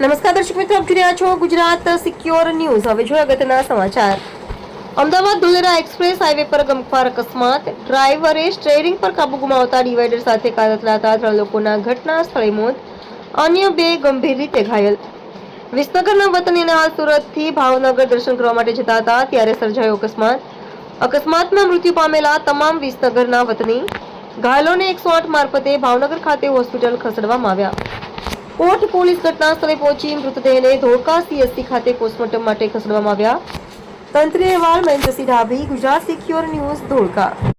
નમસ્કાર દર્શક મિત્રો, આપ જોઈ છો ગુજરાત સિક્યોર ન્યૂઝ. હવે જોઈએ અગત્યના સમાચાર. અમદાવાદ ધોલેરા એક્સપ્રેસ હાઈવે પર ગમખ્વાર અકસ્માત. ડ્રાઈવરે સ્ટેરિંગ પર કાબુ ગુમાવતા ડિવાઈડર સાથે કાર અથડાતા ત્રણ લોકોના ઘટના સ્થળે મોત. અન્ય બે ગંભીર રીતે ઘાયલ. વિસનગરના વતનીના સુરતથી ભાવનગર દર્શન કરવા માટે જતા હતા ત્યારે સર્જાયો અકસ્માત. અકસ્માતમાં મૃત્યુ પામેલા તમામ વિસનગરના વતની. ઘાયલોને એકસો આઠ મારફતે ભાવનગર ખાતે હોસ્પિટલ ખસેડવામાં આવ્યા. કોટ પોલીસ ઘટના સ્થળે પહોંચી મૃતદેહને ધોળકા સીએસસી ખાતે પોસ્ટમોર્ટમ માટે ખસેડવામાં આવ્યા. તંત્રી અહેવાલ મહેન્દ્રસિંહ ડાભી ગુજરાત સિક્યોર ન્યૂઝ, ધોળકા.